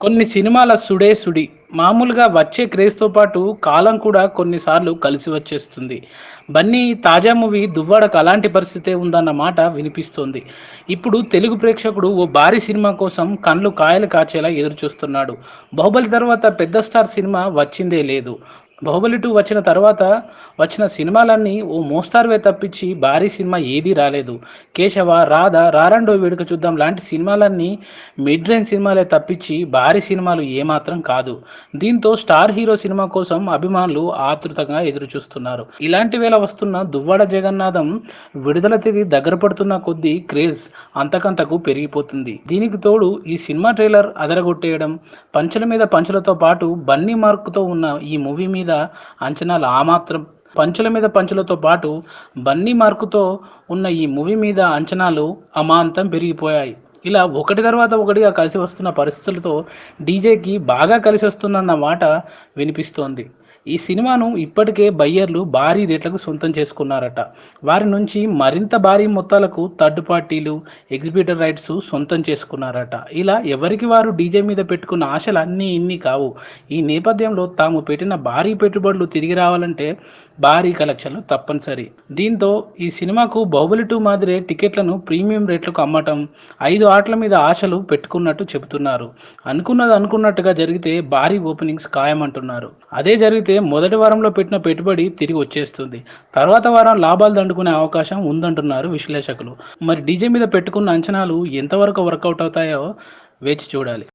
కొన్ని సినిమాల సుడే సుడి. మామూలుగా వచ్చే క్రేజ్తో పాటు కాలం కూడా కొన్నిసార్లు కలిసి వచ్చేస్తుంది. బన్నీ తాజా మూవీ దువ్వాడకు అలాంటి పరిస్థితే ఉందన్న మాట వినిపిస్తోంది. ఇప్పుడు తెలుగు ప్రేక్షకుడు ఓ భారీ సినిమా కోసం కళ్ళు కాయలు కాచేలా ఎదురు చూస్తున్నాడు బాహుబలి తర్వాత పెద్ద స్టార్ సినిమా వచ్చిందే లేదు. బాహుబలి టూ వచ్చిన తర్వాత వచ్చిన సినిమాలన్నీ ఓ మోస్తారువే తప్పించి భారీ సినిమా ఏదీ రాలేదు. కేశవ రాధ రారండో వేడుక చూద్దాం. లాంటి సినిమాలన్నీ మిడ్ రేంజ్ సినిమాలే తప్పించి భారీ సినిమాలు ఏమాత్రం కాదు. దీంతో స్టార్ హీరో సినిమా కోసం అభిమానులు ఆతృతంగా ఎదురు చూస్తున్నారు ఇలాంటి వేళ వస్తున్న దువ్వాడ జగన్నాథం విడుదల తేదీ దగ్గర పడుతున్న కొద్దీ క్రేజ్ అంతకంతకు పెరిగిపోతుంది. దీనికి తోడు ఈ సినిమా ట్రైలర్ అదరగొట్టేయడం పంచుల మీద పంచులతో పాటు బన్నీ మార్కుతో ఉన్న ఈ మూవీ మీద మీద అంచనాలు ఆ మాత్రం పంచుల మీద పంచులతో పాటు బన్నీ మార్కుతో ఉన్న ఈ మూవీ మీద అంచనాలు అమాంతం పెరిగిపోయాయి. ఇలా ఒకటి తర్వాత ఒకటిగా కలిసి వస్తున్న పరిస్థితులతో డీజేకి బాగా కలిసి వస్తుందన్న మాట వినిపిస్తోంది. ఈ సినిమాను ఇప్పటికే బయ్యర్లు భారీ రేట్లకు సొంతం చేసుకున్నారట. వారి నుంచి మరింత భారీ మొత్తాలకు థర్డ్ పార్టీలు ఎగ్జిబిటర్ రైట్స్ సొంతం చేసుకున్నారట. ఇలా ఎవరికి వారు డీజే మీద పెట్టుకున్న ఆశలు అన్నీ ఇన్ని కావు. ఈ నేపథ్యంలో తాము పెట్టిన భారీ పెట్టుబడులు తిరిగి రావాలంటే భారీ కలెక్షన్లు తప్పనిసరి. దీంతో ఈ సినిమాకు బాహుబలి టూ మాదిరే టికెట్లను ప్రీమియం రేట్లకు అమ్మటం ఐదు ఆటల మీద ఆశలు పెట్టుకున్నట్టు చెబుతున్నారు. అనుకున్నది అనుకున్నట్టుగా జరిగితే భారీ ఓపెనింగ్స్ ఖాయమంటున్నారు. అదే జరిగితే మొదటి వారంలో పెట్టిన పెట్టుబడి తిరిగి వచ్చేస్తుంది. తర్వాత వారం లాభాలు దండుకునే అవకాశం ఉందంటున్నారు విశ్లేషకులు. మరి డీజే మీద పెట్టుకున్న అంచనాలు ఎంతవరకు వర్కౌట్ అవుతాయో వేచి చూడాలి.